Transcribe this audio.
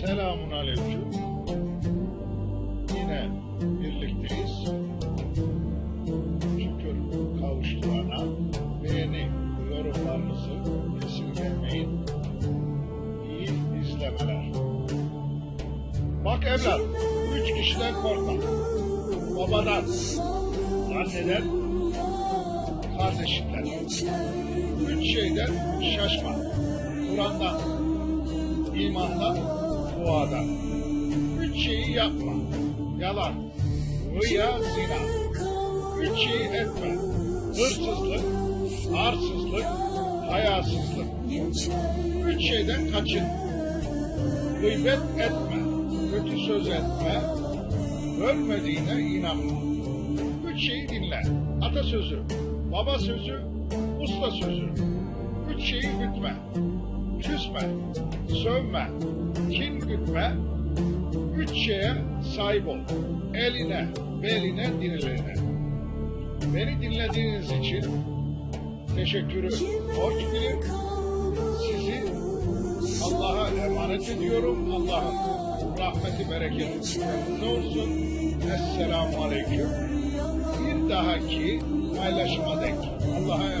Selamun aleyküm. Yine birlikteyiz. Şükür kavuşturana beğeni yorumlarınızı esirgemeyin. İyi izlemeler. Bak evlat, üç kişiden korkma. Babadan, anneden, kardeşinden. Üç şeyden şaşma. Kur'an'dan, imandan, duadan. Üç şeyi yapma. Yalan, rüya, zina. Üç şeyi etme. Hırsızlık, arsızlık, hayasızlık. Üç şeyden kaçın. Gıybet etme, kötü söz etme, ölmediğine inanma. Üç şeyi dinle. Atasözü, baba sözü, usta sözü. Üç şeyi gütme. Küsme, sövme, kin gütme. Üç şeye sahip ol. Eline, beline, diline. Beni dinlediğiniz için teşekkürü borç bilin. Sizi Allah'a emanet ediyorum. Allah'ın rahmeti, bereketi üzerinize olsun. Esselamu Aleyküm. Bir dahaki paylaşıma dek Allah'a.